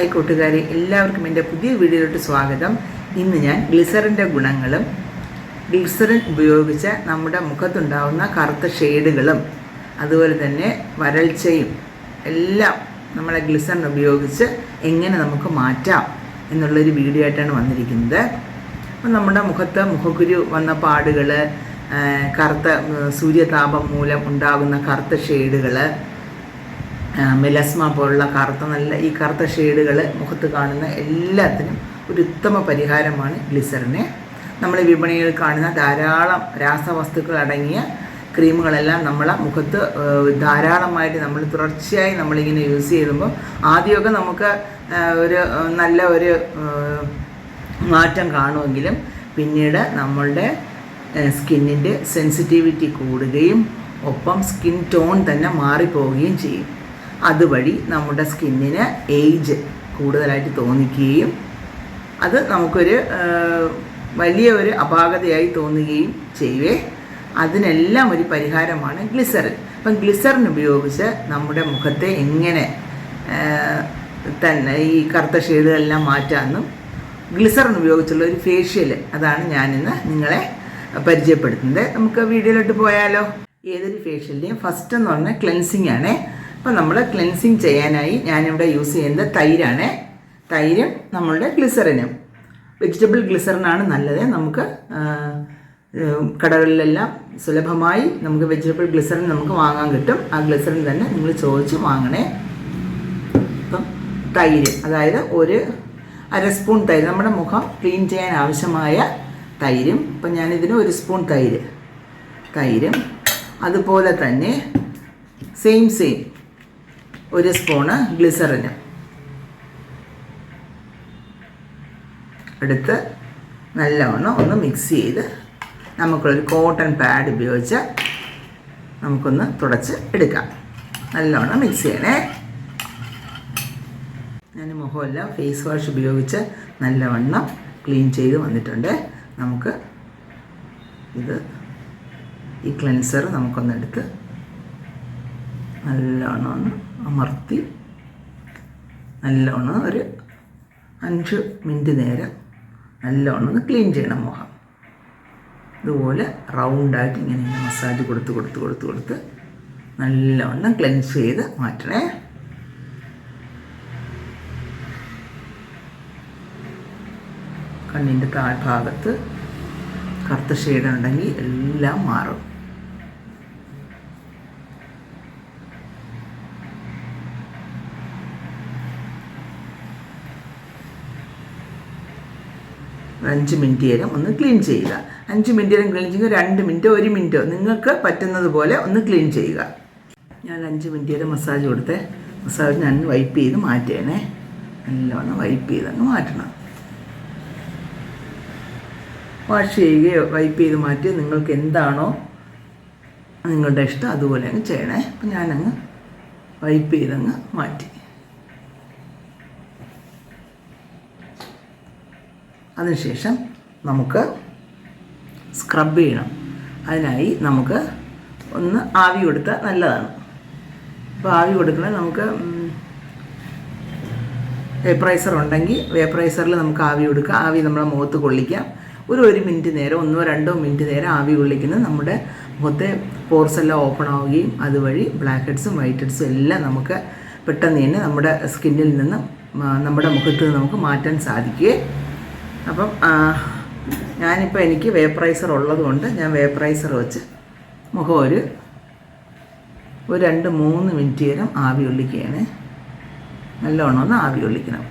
Hi കൂട്ടുകാരെ എല്ലാവർക്കും എന്റെ പുതിയ വീഡിയോയിലോട്ട് സ്വാഗതം. ഇന്ന് ഞാൻ ഗ്ലിസറിന്റെ ഗുണങ്ങളും ഗ്ലിസറിൻ ഉപയോഗിച്ച നമ്മുടെ മുഖത്തുണ്ടാവുന്ന കറുത്ത ഷെയ്ഡുകളും അതുപോലെ തന്നെ വരൾച്ചയും എല്ലാം നമ്മളെ ഗ്ലിസറിൻ ഉപയോഗിച്ച് എങ്ങനെ നമുക്ക് മാറ്റാം എന്നുള്ളൊരു വീഡിയോ ആയിട്ടാണ് വന്നിരിക്കുന്നത്. അപ്പം നമ്മുടെ മുഖത്ത് മുഖക്കുരു വന്ന പാടുകൾ കറുത്ത സൂര്യതാപം മൂലം ഉണ്ടാകുന്ന കറുത്ത ഷെയ്ഡുകൾ മെലസ്മ പോലുള്ള കറുത്ത നല്ല ഈ കറുത്ത ഷെയ്ഡുകൾ മുഖത്ത് കാണുന്ന എല്ലാത്തിനും ഒരു ഉത്തമ പരിഹാരമാണ് ഗ്ലിസറിന്. നമ്മൾ വിപണിയിൽ കാണുന്ന ധാരാളം രാസവസ്തുക്കൾ അടങ്ങിയ ക്രീമുകളെല്ലാം നമ്മളെ മുഖത്ത് ധാരാളമായിട്ട് നമ്മൾ തുടർച്ചയായി നമ്മളിങ്ങനെ യൂസ് ചെയ്യുമ്പോൾ ആദ്യമൊക്കെ നമുക്ക് ഒരു നല്ല ഒരു മാറ്റം കാണുമെങ്കിലും പിന്നീട് നമ്മളുടെ സ്കിന്നിന്റെ സെൻസിറ്റിവിറ്റി കൂടുകയും ഒപ്പം സ്കിൻ ടോൺ തന്നെ മാറിപ്പോവുകയും ചെയ്യും. അതുവഴി നമ്മുടെ സ്കിന്നിന് ഏജ് കൂടുതലായിട്ട് തോന്നിക്കുകയും അത് നമുക്കൊരു വലിയ ഒരു അപാകതയായി തോന്നുകയും ചെയ്യുവേ അതിനെല്ലാം ഒരു പരിഹാരമാണ് ഗ്ലിസറിൻ. അപ്പം ഗ്ലിസറിൻ ഉപയോഗിച്ച് നമ്മുടെ മുഖത്തെ എങ്ങനെ തന്നെ ഈ കറുത്ത ഷെയ്ഡുകളെല്ലാം മാറ്റാമെന്നും ഗ്ലിസറിൻ ഉപയോഗിച്ചുള്ള ഒരു ഫേഷ്യൽ അതാണ് ഞാനിന്ന് നിങ്ങളെ പരിചയപ്പെടുത്തുന്നത്. നമുക്ക് വീഡിയോയിലോട്ട് പോയാലോ? ഏതൊരു ഫേഷ്യലിന്റെയും ഫസ്റ്റ് എന്ന് പറഞ്ഞാൽ ക്ലെൻസിങ് ആണ്. അപ്പോൾ നമ്മൾ ക്ലെൻസിങ് ചെയ്യാനായി ഞാനിവിടെ യൂസ് ചെയ്യുന്നത് തൈരാണ്. തൈരും നമ്മളുടെ ഗ്ലിസറിനും വെജിറ്റബിൾ ഗ്ലിസറിനാണ് നല്ലത്. നമുക്ക് കടകളിലെല്ലാം സുലഭമായി നമുക്ക് വെജിറ്റബിൾ ഗ്ലിസറിൻ നമുക്ക് വാങ്ങാൻ കിട്ടും. ആ ഗ്ലിസറിൻ തന്നെ നിങ്ങൾ ചോദിച്ച് വാങ്ങണേ. ഇപ്പം തൈര് അതായത് ഒരു അര സ്പൂൺ തൈര് നമ്മുടെ മുഖം ക്ലീൻ ചെയ്യാൻ ആവശ്യമായ തൈരും. ഇപ്പം ഞാനിതിന് ഒരു സ്പൂൺ തൈര് തൈരും. അതുപോലെ തന്നെ സെയിം സെയിം ഒരു സ്പൂണ് ഗ്ലിസറിന് എടുത്ത് നല്ലവണ്ണം ഒന്ന് മിക്സ് ചെയ്ത് നമുക്കൊരു കോട്ടൺ പാഡ് ഉപയോഗിച്ച് നമുക്കൊന്ന് തുടച്ച് എടുക്കാം. നല്ലവണ്ണം മിക്സ് ചെയ്യണേ. ഞാൻ മുഖമെല്ലാം ഫേസ് വാഷ് ഉപയോഗിച്ച് നല്ലവണ്ണം ക്ലീൻ ചെയ്ത് വന്നിട്ടുണ്ട്. നമുക്ക് ഇത് ഈ ക്ലെൻസർ നമുക്കൊന്ന് എടുത്ത് നല്ലവണ്ണം ഒന്ന് അമർത്തി നല്ലവണ്ണം ഒരു അഞ്ച് മിനിറ്റ് നേരം നല്ലവണ്ണം ഒന്ന് ക്ലീൻ ചെയ്യണം മുഖം. ഇതുപോലെ റൗണ്ടായിട്ട് ഇങ്ങനെ ഇങ്ങനെ മസാജ് കൊടുത്ത് കൊടുത്ത് കൊടുത്ത് കൊടുത്ത് നല്ലവണ്ണം ക്ലെൻസ് ചെയ്ത് മാറ്റണേ. കണ്ണിന്റെ താഴ്ഭാഗത്ത് കറുത്ത ഷെയ്ഡ് ഉണ്ടെങ്കിൽ എല്ലാം മാറും. അഞ്ച് മിനിറ്റ് നേരം ഒന്ന് ക്ലീൻ ചെയ്യുക. അഞ്ച് മിനിറ്റ് നേരം ക്ലീൻ ചെയ്യുക രണ്ട് മിനിറ്റോ ഒരു മിനിറ്റോ. നിങ്ങൾക്ക് പറ്റുന്നത് പോലെ ഒന്ന് ക്ലീൻ ചെയ്യുക. ഞാൻ അഞ്ച് മിനിറ്റ് നേരം മസാജ് കൊടുത്തേ. മസാജ് ഞാൻ വൈപ്പ് ചെയ്ത് മാറ്റേണേ. നല്ലോണം വൈപ്പ് ചെയ്ത് അങ്ങ് മാറ്റണം. വാഷ് ചെയ്യുകയോ വൈപ്പ് ചെയ്ത് മാറ്റി നിങ്ങൾക്ക് എന്താണോ നിങ്ങളുടെ ഇഷ്ടം അതുപോലെ അങ്ങ് ചെയ്യണേ. അപ്പം ഞാനങ്ങ് വൈപ്പ് ചെയ്തങ്ങ് മാറ്റി. അതിനുശേഷം നമുക്ക് സ്ക്രബ് ചെയ്യണം. അതിനായി നമുക്ക് ഒന്ന് ആവി കൊടുത്താൽ നല്ലതാണ്. അപ്പോൾ ആവി കൊടുക്കണേ നമുക്ക് വേപ്പറൈസർ ഉണ്ടെങ്കിൽ വേപ്പറൈസറിൽ നമുക്ക് ആവി കൊടുക്കുക ആവി നമ്മുടെ മുഖത്ത് കൊള്ളിക്കാം. ഒരു ഒരു മിനിറ്റ് നേരം ഒന്നോ രണ്ടോ മിനിറ്റ് നേരം ആവി കൊള്ളിക്കുന്നത് നമ്മുടെ മുഖത്തെ പോർസ് എല്ലാം ഓപ്പൺ ആവുകയും അതുവഴി ബ്ലാക്ക് ഹെഡ്സും വൈറ്റ് ഹെഡ്സും എല്ലാം നമുക്ക് പെട്ടെന്ന് തന്നെ നമ്മുടെ സ്കിന്നിൽ നിന്ന് നമ്മുടെ മുഖത്ത് നമുക്ക് മാറ്റാൻ സാധിക്കുകയെ അപ്പം ഞാനിപ്പോൾ എനിക്ക് വേപ്പറൈസർ ഉള്ളതുകൊണ്ട് ഞാൻ വേപ്പറൈസർ വെച്ച് മുഖം ഒരു ഒരു രണ്ട് മൂന്ന് മിനിറ്റ് നേരം ആവി ഒള്ളിക്കുകയാണ് നല്ലവണ്ണം ഒന്ന് ആവി ഒള്ളിക്കണം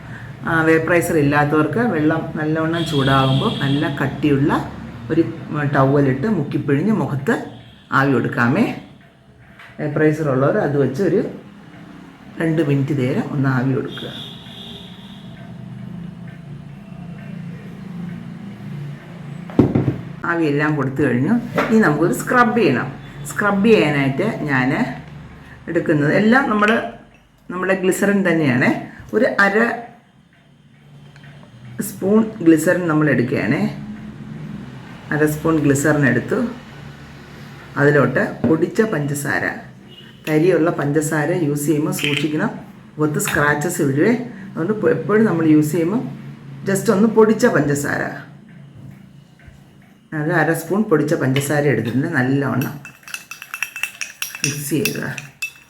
വേപ്പറൈസർ ഇല്ലാത്തവർക്ക് വെള്ളം നല്ലവണ്ണം ചൂടാകുമ്പോൾ നല്ല കട്ടിയുള്ള ഒരു ടവലിട്ട് മുക്കിപ്പിഴിഞ്ഞ് മുഖത്ത് ആവി കൊടുക്കാമേ. വേപ്പറൈസർ ഉള്ളവർ അത് വെച്ച് ഒരു രണ്ട് മിനിറ്റ് നേരം ഒന്ന് ആവി കൊടുക്കുക. ആവിയെല്ലാം കൊടുത്തു കഴിഞ്ഞു. ഇനി നമുക്കൊരു സ്ക്രബ് ചെയ്യണം. സ്ക്രബ് ചെയ്യാനായിട്ട് ഞാൻ എടുക്കുന്നത് എല്ലാം നമ്മൾ നമ്മുടെ ഗ്ലിസറിൻ തന്നെയാണ്. ഒരു അര സ്പൂൺ ഗ്ലിസറിൻ നമ്മൾ എടുക്കുകയാണ്. അര സ്പൂൺ ഗ്ലിസറിൻ എടുത്തു. അതിലോട്ട് പൊടിച്ച പഞ്ചസാര. തരിയുള്ള പഞ്ചസാര യൂസ് ചെയ്യുമ്പോൾ സൂക്ഷിക്കണം. ഒത്ത് സ്ക്രാച്ചസ് വീഴുവേ അതുകൊണ്ട് എപ്പോഴും നമ്മൾ യൂസ് ചെയ്യുമ്പോൾ ജസ്റ്റ് ഒന്ന് പൊടിച്ച പഞ്ചസാര. ഒരു അര സ്പൂൺ പൊടിച്ച പഞ്ചസാര എടുത്തിട്ടുണ്ട് നല്ലവണ്ണം മിക്സ് ചെയ്യുക.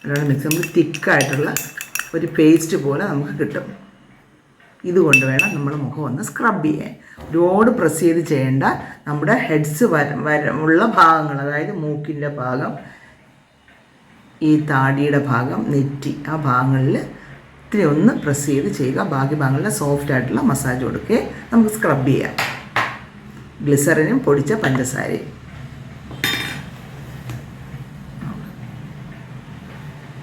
നല്ലോണം മിക്സ് നമുക്ക് തിക്കായിട്ടുള്ള ഒരു പേസ്റ്റ് പോലെ നമുക്ക് കിട്ടും. ഇതുകൊണ്ട് വേണം നമ്മൾ മുഖം ഒന്ന് സ്ക്രബ് ചെയ്യാൻ. ഒരുപാട് പ്രസ് ചെയ്ത് ചെയ്യേണ്ട നമ്മുടെ ഹെഡ്സ് വര വര ഉള്ള ഭാഗങ്ങൾ അതായത് മൂക്കിന്റെ ഭാഗം ഈ താടിയുടെ ഭാഗം നെറ്റി ആ ഭാഗങ്ങളിൽ ഇത്തിരി ഒന്ന് പ്രസ് ചെയ്ത് ചെയ്യുക. ബാക്കി ഭാഗങ്ങളിൽ സോഫ്റ്റ് ആയിട്ടുള്ള മസാജ് കൊടുക്കുകയും നമുക്ക് സ്ക്രബ് ചെയ്യാം. ഗ്ലിസറിനും പൊടിച്ച പഞ്ചസാരയും.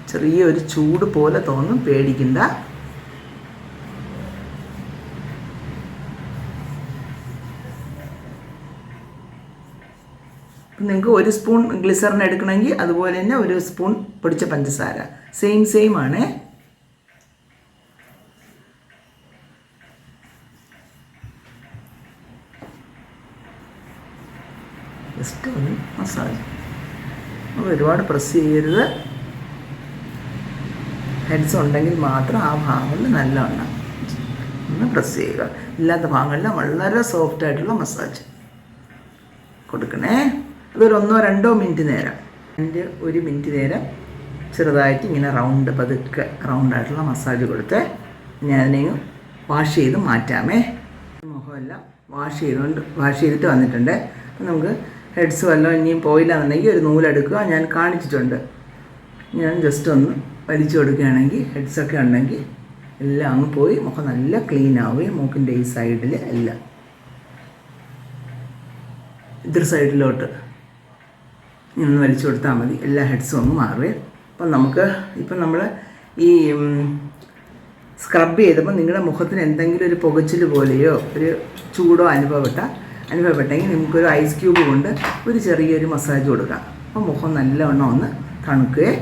ചെറിയൊരു ചൂട് പോലെ തോന്നും പേടിക്കണ്ട. നിങ്ങൾക്ക് ഒരു സ്പൂൺ ഗ്ലിസറിൻ എടുക്കണമെങ്കിൽ അതുപോലെ തന്നെ ഒരു സ്പൂൺ പൊടിച്ച പഞ്ചസാര. സെയിം സെയിം ആണ്. ജസ്റ്റ് ഒന്ന് മസാജ് നമ്മൾ ഒരുപാട് പ്രസ് ചെയ്യരുത്. ഹെഡ്സ് ഉണ്ടെങ്കിൽ മാത്രം ആ ഭാഗങ്ങളിൽ നല്ലവണ്ണം ഒന്ന് പ്രസ് ചെയ്യുക. ഇല്ലാത്ത ഭാഗങ്ങളിൽ വളരെ സോഫ്റ്റ് ആയിട്ടുള്ള മസാജ് കൊടുക്കണേ. അതൊരു ഒന്നോ രണ്ടോ മിനിറ്റ് നേരം. എന്റെ ഒരു മിനിറ്റ് നേരം ചെറുതായിട്ട് ഇങ്ങനെ റൗണ്ട് പതുക്കെ റൗണ്ടായിട്ടുള്ള മസാജ് കൊടുത്ത് ഞാൻ അതിനെ വാഷ് ചെയ്ത് മാറ്റാമേ. മുഖമെല്ലാം വാഷ് ചെയ്തുകൊണ്ട് വാഷ് ചെയ്തിട്ട് വന്നിട്ടുണ്ട്. അപ്പം നമുക്ക് ഹെഡ്സ് വല്ലതും ഇനിയും പോയില്ല എന്നുണ്ടെങ്കിൽ ഒരു നൂലെടുക്കുക. ഞാൻ കാണിച്ചിട്ടുണ്ട്. ഞാൻ ജസ്റ്റ് ഒന്ന് വലിച്ചു കൊടുക്കുകയാണെങ്കിൽ ഹെഡ്സൊക്കെ ഉണ്ടെങ്കിൽ എല്ലാം അങ്ങ് പോയി. മുഖം നല്ല ക്ലീൻ ആവുകയും മൂക്കിന്റെ ഈ സൈഡിൽ എല്ലാം. ഇതൊരു സൈഡിലോട്ട് ഇങ്ങനെ വലിച്ചു കൊടുത്താൽ മതി. എല്ലാ ഹെഡ്സും ഒന്ന് മാറുകയും. അപ്പം നമുക്ക് ഇപ്പം നമ്മൾ ഈ സ്ക്രബ് ചെയ്തപ്പോൾ നിങ്ങളുടെ മുഖത്തിന് എന്തെങ്കിലും ഒരു പുകച്ചിൽ പോലെയോ ഒരു ചൂടോ അനുഭവപ്പെട്ട അനുഭവപ്പെട്ടെങ്കിൽ നമുക്കൊരു ഐസ് ക്യൂബ് കൊണ്ട് ഒരു ചെറിയൊരു മസാജ് കൊടുക്കാം. അപ്പോൾ മുഖം നല്ലവണ്ണം ഒന്ന് തണുക്കുകയെ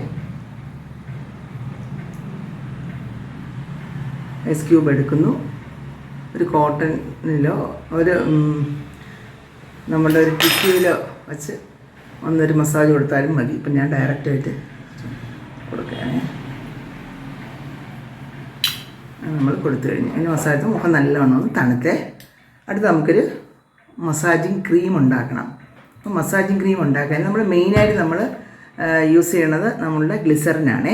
ഐസ് ക്യൂബ് എടുക്കുന്നു. ഒരു കോട്ടണിലോ ഒരു നമ്മുടെ ഒരു ടിഷ്യൂവിലോ വച്ച് ഒന്നൊരു മസാജ് കൊടുത്താലും മതി. ഇപ്പം ഞാൻ ഡയറക്റ്റായിട്ട് കൊടുക്കുകയാണേ. നമ്മൾ കൊടുത്തു കഴിഞ്ഞു. അതിന് മസാജ് മുഖം നല്ലവണ്ണം തണുത്തേ അടുത്ത് നമുക്കൊരു മസാജിങ് ക്രീം ഉണ്ടാക്കണം. അപ്പോൾ മസാജിങ് ക്രീം ഉണ്ടാക്കാൻ നമ്മൾ മെയിനായിട്ട് നമ്മൾ യൂസ് ചെയ്യണത് നമ്മളുടെ ഗ്ലിസറിനാണ്.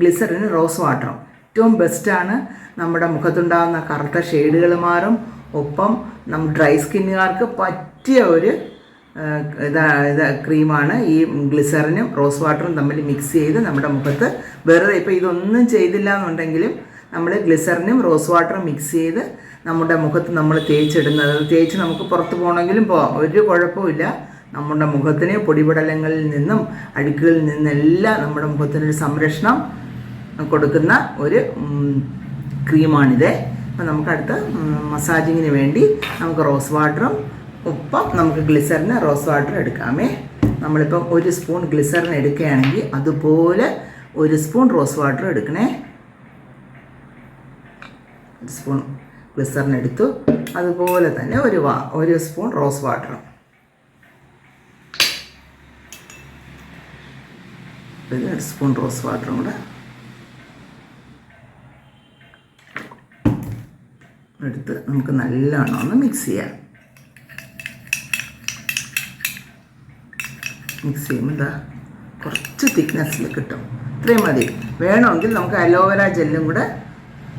ഗ്ലിസറിന് റോസ് വാട്ടറും. ഏറ്റവും ബെസ്റ്റാണ് നമ്മുടെ മുഖത്തുണ്ടാകുന്ന കറുത്ത ഷെയ്ഡുകൾ മാറും. ഒപ്പം നമ്മൾ ഡ്രൈ സ്കിന്നുകാർക്ക് പറ്റിയ ഒരു ഇതാ ഇത് ക്രീമാണ് ഈ ഗ്ലിസറിനും റോസ് വാട്ടറും തമ്മിൽ മിക്സ് ചെയ്ത് നമ്മുടെ മുഖത്ത് വെറുതെ ഇപ്പോൾ ഇതൊന്നും ചെയ്തില്ല എന്നുണ്ടെങ്കിലും നമ്മൾ ഗ്ലിസറിനും റോസ് വാട്ടറും മിക്സ് ചെയ്ത് നമ്മുടെ മുഖത്ത് നമ്മൾ തേച്ചിടുന്നത്. തേച്ച് നമുക്ക് പുറത്ത് പോകണമെങ്കിലും പോകാം ഒരു കുഴപ്പമില്ല നമ്മുടെ മുഖത്തിന് പൊടിപടലങ്ങളിൽ നിന്നും അഴുക്കുകളിൽ നിന്നെല്ലാം നമ്മുടെ മുഖത്തിനൊരു സംരക്ഷണം കൊടുക്കുന്ന ഒരു ക്രീമാണിത്. അപ്പം നമുക്ക് അടുത്ത മസാജിങ്ങിന് വേണ്ടി നമുക്ക് റോസ് വാട്ടറും ഒപ്പം നമുക്ക് ഗ്ലിസറിന് റോസ് വാട്ടർ എടുക്കാമേ. നമ്മളിപ്പം ഒരു സ്പൂൺ ഗ്ലിസറിൻ എടുക്കുകയാണെങ്കിൽ അതുപോലെ ഒരു സ്പൂൺ റോസ് വാട്ടർ എടുക്കണേ. ഒരു സ്പൂൺ ഗ്ലിസറിൻ എടുത്തു അതുപോലെ തന്നെ ഒരു വാ ഒരു സ്പൂൺ റോസ് വാട്ടറും. ഒരു സ്പൂൺ റോസ് വാട്ടറും കൂടെ എടുത്ത് നമുക്ക് നല്ലോണം ഒന്ന് മിക്സ് ചെയ്യാം. മിക്സ് ചെയ്യുമ്പോൾ ഇതാ കുറച്ച് തിക്നെസ്സിൽ കിട്ടും. ഇത്രയും മതി. വേണമെങ്കിൽ നമുക്ക് അലോവേര ജെല്ലും കൂടെ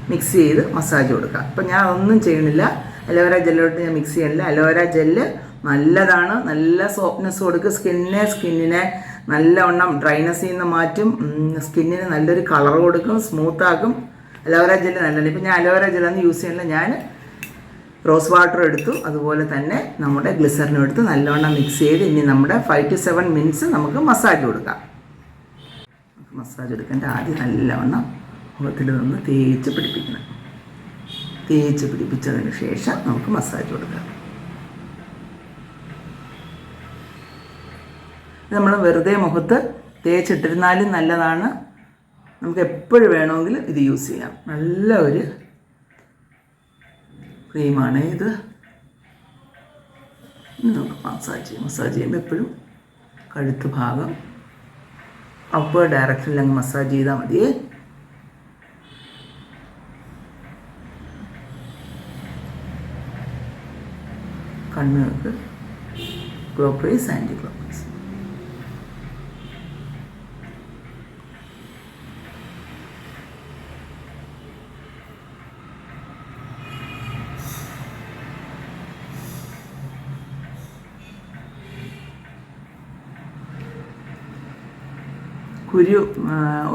മിക്സ് ചെയ്ത് മസാജ് കൊടുക്കുക. അപ്പം ഞാൻ ഒന്നും ചെയ്യണില്ല. അലോവേര ജെല്ലോട്ട് ഞാൻ മിക്സ് ചെയ്യണില്ല. അലോവേര ജെല്ല് നല്ലതാണ്. നല്ല സോഫ്റ്റ്നെസ് കൊടുക്കും. സ്കിന്നിനെ സ്കിന്നിനെ നല്ലവണ്ണം ഡ്രൈനെസ് നിന്ന് മാറ്റും. സ്കിന്നിന് നല്ലൊരു കളർ കൊടുക്കും. സ്മൂത്താക്കും അലോവേര ജെല്ല് നല്ലതാണ്. ഇപ്പം ഞാൻ അലോവേര ജെല്ലൊന്നും യൂസ് ചെയ്യണില്ല. ഞാൻ റോസ് വാട്ടർ എടുത്തു. അതുപോലെ തന്നെ നമ്മുടെ ഗ്ലിസറിനും എടുത്ത് നല്ലവണ്ണം മിക്സ് ചെയ്ത് ഇനി നമ്മുടെ ഫൈവ് ടു സെവൻ മിനിറ്റ്സ് നമുക്ക് മസാജ് കൊടുക്കാം. മസാജ് എടുക്കേണ്ട ആദ്യം നല്ലവണ്ണം മുഖത്തിൽ നിന്ന് തേച്ച് പിടിപ്പിക്കണം. തേച്ച് പിടിപ്പിച്ചതിന് ശേഷം നമുക്ക് മസാജ് കൊടുക്കാം. നമ്മൾ വെറുതെ മുഖത്ത് തേച്ചിട്ടിരുന്നാലും നല്ലതാണ്. നമുക്ക് എപ്പോഴും വേണമെങ്കിൽ ഇത് യൂസ് ചെയ്യാം. നല്ല ഒരു ക്രീമാണ് ഇത്. നമുക്ക് മസാജ് ചെയ്യാം. മസാജ് ചെയ്യുമ്പോൾ എപ്പോഴും കഴുത്ത് ഭാഗം അപ്പോൾ ഡയറക്ഷനിൽ അങ്ങ് മസാജ് ചെയ്താൽ മതിയേ. കണ്ണുകൾക്ക് ക്ലോക്ക്വൈസ് ആന്റി ക്ലോക്ക്വൈസ് കുരു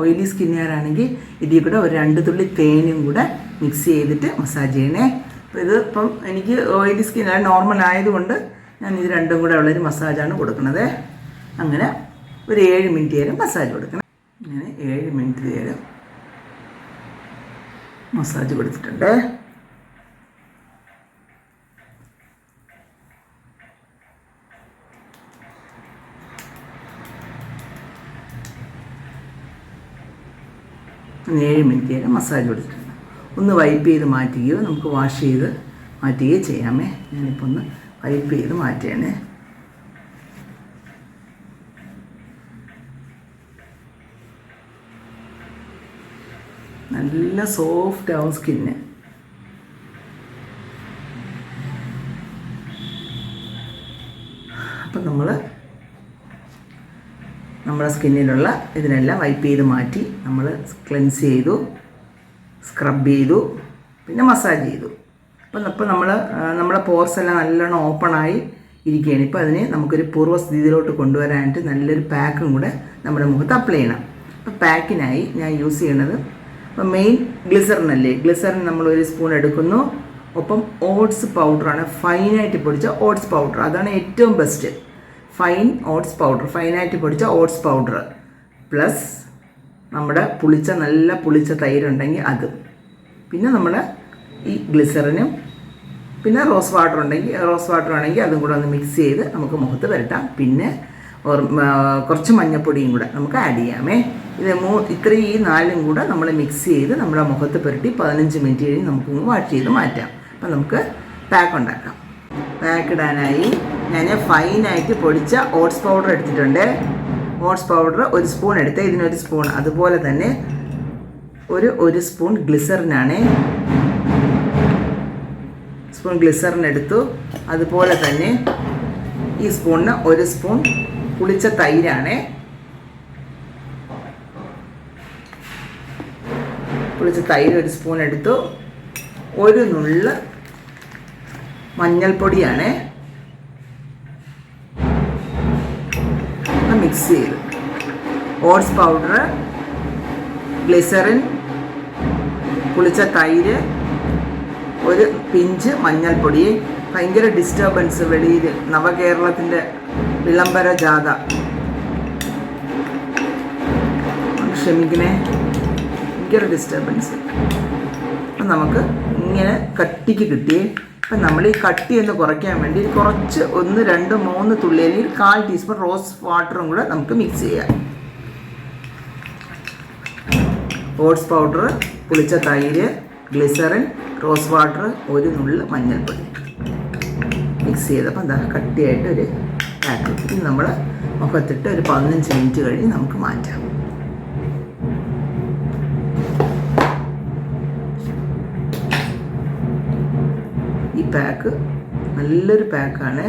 ഓയിലി സ്കിന്നുകാരാണെങ്കിൽ ഇതിൽ കൂടെ ഒരു രണ്ട് തുള്ളി തേനും കൂടെ മിക്സ് ചെയ്തിട്ട് മസാജ് ചെയ്യണേ. അപ്പോൾ ഇത് ഇപ്പം എനിക്ക് ഓയിലി സ്കിൻ നോർമൽ ആയതുകൊണ്ട് ഞാൻ ഇത് രണ്ടും കൂടെ ഉള്ളൊരു മസാജാണ് കൊടുക്കുന്നത് അങ്ങനെ ഒരു ഏഴ് മിനിറ്റ് നേരം മസാജ് കൊടുക്കണം. അങ്ങനെ ഏഴ് മിനിറ്റ് നേരം മസാജ് കൊടുത്തിട്ടുണ്ട്. ഏഴ് മിനിറ്റ് നേരം മസാജ് കൊടുത്തിട്ടുണ്ട്. ഒന്ന് വൈപ്പ് ചെയ്ത് മാറ്റുകയോ നമുക്ക് വാഷ് ചെയ്ത് മാറ്റുകയോ ചെയ്യാമേ. ഞാനിപ്പോൾ ഒന്ന് വൈപ്പ് ചെയ്ത് മാറ്റണേ. നല്ല സോഫ്റ്റ് ആവും സ്കിന്ന് അപ്പം നമ്മൾ നമ്മുടെ സ്കിന്നിലുള്ള ഇതിനെല്ലാം വൈപ്പ് ചെയ്ത് മാറ്റി നമ്മൾ ക്ലെൻസ് ചെയ്തു. സ്ക്രബ് ചെയ്തു പിന്നെ മസാജ് ചെയ്തു. അപ്പം ഇപ്പം നമ്മൾ നമ്മുടെ പോർസ് എല്ലാം നല്ലോണം ഓപ്പണായി ഇരിക്കുകയാണ്. ഇപ്പോൾ അതിനെ നമുക്കൊരു പൂർവസ്ഥിതിയിലോട്ട് കൊണ്ടുവരാനായിട്ട് നല്ലൊരു പാക്കും കൂടെ നമ്മുടെ മുഖത്ത് അപ്ലൈ ചെയ്യണം. അപ്പോൾ പാക്കിനായി ഞാൻ യൂസ് ചെയ്യണത് അപ്പം മെയിൻ ഗ്ലിസറിനല്ലേ ഗ്ലിസറിൻ നമ്മൾ ഒരു സ്പൂൺ എടുക്കുന്നു. ഒപ്പം ഓട്സ് പൗഡറാണ് ഫൈനായിട്ട് പൊടിച്ച ഓട്സ് പൗഡർ അതാണ് ഏറ്റവും ബെസ്റ്റ് ഫൈൻ ഓട്സ് പൗഡർ ഫൈനായിട്ട് പൊടിച്ച ഓട്സ് പൗഡർ പ്ലസ് നമ്മുടെ പുളിച്ച നല്ല പുളിച്ച തൈരുണ്ടെങ്കിൽ അത്. പിന്നെ നമ്മൾ ഈ ഗ്ലിസറിനും പിന്നെ റോസ് വാട്ടർ ഉണ്ടെങ്കിൽ റോസ് വാട്ടർ ആണെങ്കിൽ അതും കൂടെ ഒന്ന് മിക്സ് ചെയ്ത് നമുക്ക് മുഖത്ത് പുരട്ടാം. പിന്നെ കുറച്ച് മഞ്ഞപ്പൊടിയും കൂടെ നമുക്ക് ആഡ് ചെയ്യാമേ. ഇത് മൂ ഇത്രയും ഈ നാലും കൂടെ നമ്മൾ മിക്സ് ചെയ്ത് നമ്മുടെ മുഖത്ത് പുരട്ടി പതിനഞ്ച് മിനിറ്റ് കഴിഞ്ഞ് നമുക്ക് വാഷ് ചെയ്ത് മാറ്റാം. അപ്പം നമുക്ക് പാക്ക് ഉണ്ടാക്കാം. പാക്ക് ഇടാനായി ഞാൻ ഫൈനായിട്ട് പൊടിച്ച ഓട്സ് പൗഡർ എടുത്തിട്ടുണ്ട്. ഓട്സ് പൗഡർ ഒരു സ്പൂൺ എടുത്ത് ഇതിനൊരു സ്പൂൺ അതുപോലെ തന്നെ ഒരു ഒരു സ്പൂൺ ഗ്ലിസറിനാണ് സ്പൂൺ ഗ്ലിസറിൻ എടുത്തു. അതുപോലെ തന്നെ ഈ സ്പൂണിന് ഒരു സ്പൂൺ പുളിച്ച തൈരാണ്. പുളിച്ച തൈര് ഒരു സ്പൂൺ എടുത്തു. ഒരു നുള്ള് മഞ്ഞൾപ്പൊടിയാണ്. മിക്സ് ചെയ്ത് ഓട്സ് പൗഡർ ഗ്ലിസറിൻ പുളിച്ച തൈര് ഒരു പിഞ്ച് മഞ്ഞൾപ്പൊടി. ഭയങ്കര ഡിസ്റ്റർബൻസ് വെളിയിൽ നവകേരളത്തിന്റെ വിളംബര ജാഥ. ക്ഷമിക്കണേ. ഭയങ്കര ഡിസ്റ്റർബൻസ്. അപ്പം നമുക്ക് ഇങ്ങനെ കട്ടിക്ക് കിട്ടിയേ. അപ്പം നമ്മൾ ഈ കട്ടി എന്ന് കുറയ്ക്കാൻ വേണ്ടി കുറച്ച് ഒന്ന് രണ്ട് മൂന്ന് തുള്ളി അല്ലെങ്കിൽ കാൽ ടീസ്പൂൺ റോസ് വാട്ടറും കൂടെ നമുക്ക് മിക്സ് ചെയ്യാം. ഓട്സ് പൗഡർ പുളിച്ച തൈര് ഗ്ലിസറിൻ റോസ് വാട്ടർ ഒരു നുള്ള് മഞ്ഞൾപ്പൊടി. മിക്സ് ചെയ്തപ്പോൾ എന്താ കട്ടിയായിട്ട് ഒരു പാക്ക് നമ്മൾ മുഖത്തിട്ട് ഒരു പതിനഞ്ച് മിനിറ്റ് കഴിഞ്ഞ് നമുക്ക് മാറ്റാം. പാക്ക്. നല്ലൊരു പാക്കാണ്.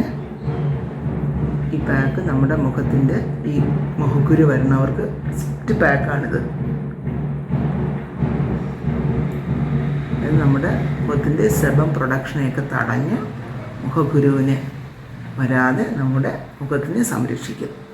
ഈ പാക്ക് നമ്മുടെ മുഖത്തിന്റെ ഈ മുഖക്കുരു വരുന്നവർക്ക് ബെസ്റ്റ് പാക്കാണിത്. നമ്മുടെ മുഖത്തിന്റെ സെബം പ്രൊഡക്ഷനെയൊക്കെ തടഞ്ഞ് മുഖക്കുരുവിനെ വരാതെ നമ്മുടെ മുഖത്തിനെ സംരക്ഷിക്കും.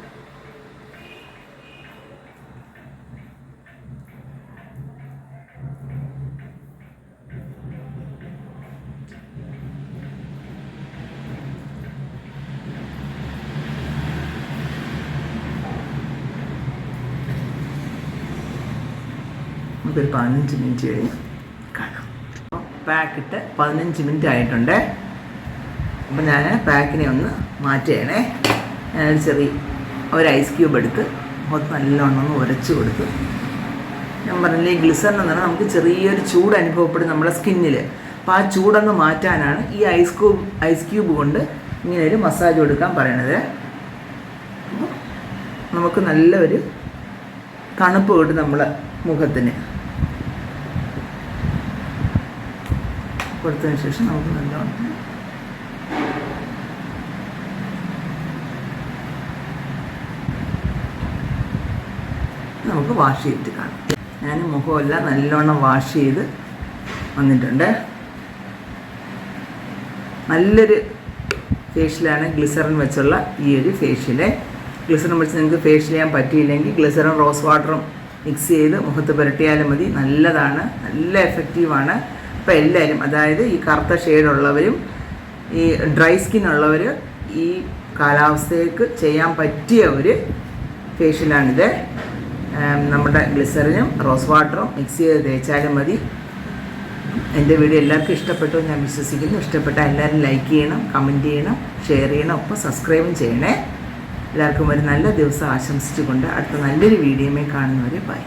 നമുക്കൊരു പതിനഞ്ച് മിനിറ്റ് കഴിഞ്ഞ് കാണാം. പാക്കിട്ട് പതിനഞ്ച് മിനിറ്റ് ആയിട്ടുണ്ട്. അപ്പം ഞാൻ പാക്കിനെ ഒന്ന് മാറ്റുകയാണേ ഞാനൊരു ചെറിയ ഒരു ഐസ് ക്യൂബ് എടുത്ത് മുഖത്ത് നല്ലോണം ഒന്ന് ഉരച്ചു കൊടുത്തു ഞാൻ പറഞ്ഞില്ലേ ഗ്ലിസറിൻ എന്ന് പറഞ്ഞാൽ നമുക്ക് ചെറിയൊരു ചൂട് അനുഭവപ്പെടും നമ്മുടെ സ്കിന്നിൽ അപ്പോൾ ആ ചൂടൊന്ന് മാറ്റാനാണ് ഈ ഐസ് ക്യൂബ് ഐസ് ക്യൂബ് കൊണ്ട് ഇങ്ങനെ ഒരു മസാജ് കൊടുക്കാൻ പറയണത്. നമുക്ക് നല്ലൊരു തണുപ്പ് കിട്ടും നമ്മളെ മുഖത്തിന്. കൊടുത്തതിന് ശേഷം നമുക്ക് നല്ലോണം നമുക്ക് വാഷ് ചെയ്തിട്ട് കാണാം. ഞാൻ മുഖമെല്ലാം നല്ലോണം വാഷ് ചെയ്ത് വന്നിട്ടുണ്ട്. നല്ലൊരു ഫേഷ്യലാണ് ഗ്ലിസറിൻ വെച്ചുള്ള ഈ ഒരു ഫേഷ്യൽ ഗ്ലിസറിൻ വെച്ച് നിങ്ങൾക്ക് ഫേഷ്യൽ ചെയ്യാൻ പറ്റിയില്ലെങ്കിൽ ഗ്ലിസറിൻ റോസ് വാട്ടറും മിക്സ് ചെയ്ത് മുഖത്ത് പുരട്ടിയാലും മതി. നല്ലതാണ്. നല്ല എഫക്റ്റീവാണ് അപ്പോൾ എല്ലാവരും അതായത് ഈ കറുത്ത ഷെയ്ഡുള്ളവരും ഈ ഡ്രൈ സ്കിൻ ഉള്ളവർ ഈ കാലാവസ്ഥയ്ക്ക് ചെയ്യാൻ പറ്റിയ ഒരു ഫേഷ്യലാണിത് നമ്മുടെ ഗ്ലിസറിനും റോസ് വാട്ടറും മിക്സ് ചെയ്ത് തേച്ചാലും മതി. എന്റെ വീഡിയോ എല്ലാവർക്കും ഇഷ്ടപ്പെട്ടു ഞാൻ വിശ്വസിക്കുന്നു. ഇഷ്ടപ്പെട്ട എല്ലാവരും ലൈക്ക് ചെയ്യണം കമന്റ് ചെയ്യണം ഷെയർ ചെയ്യണം ഒപ്പം സബ്സ്ക്രൈബും ചെയ്യണേ. എല്ലാവർക്കും ഒരു നല്ല ദിവസം ആശംസിച്ചുകൊണ്ട് അടുത്ത നല്ലൊരു വീഡിയോമേ കാണുന്നവരെ ബൈ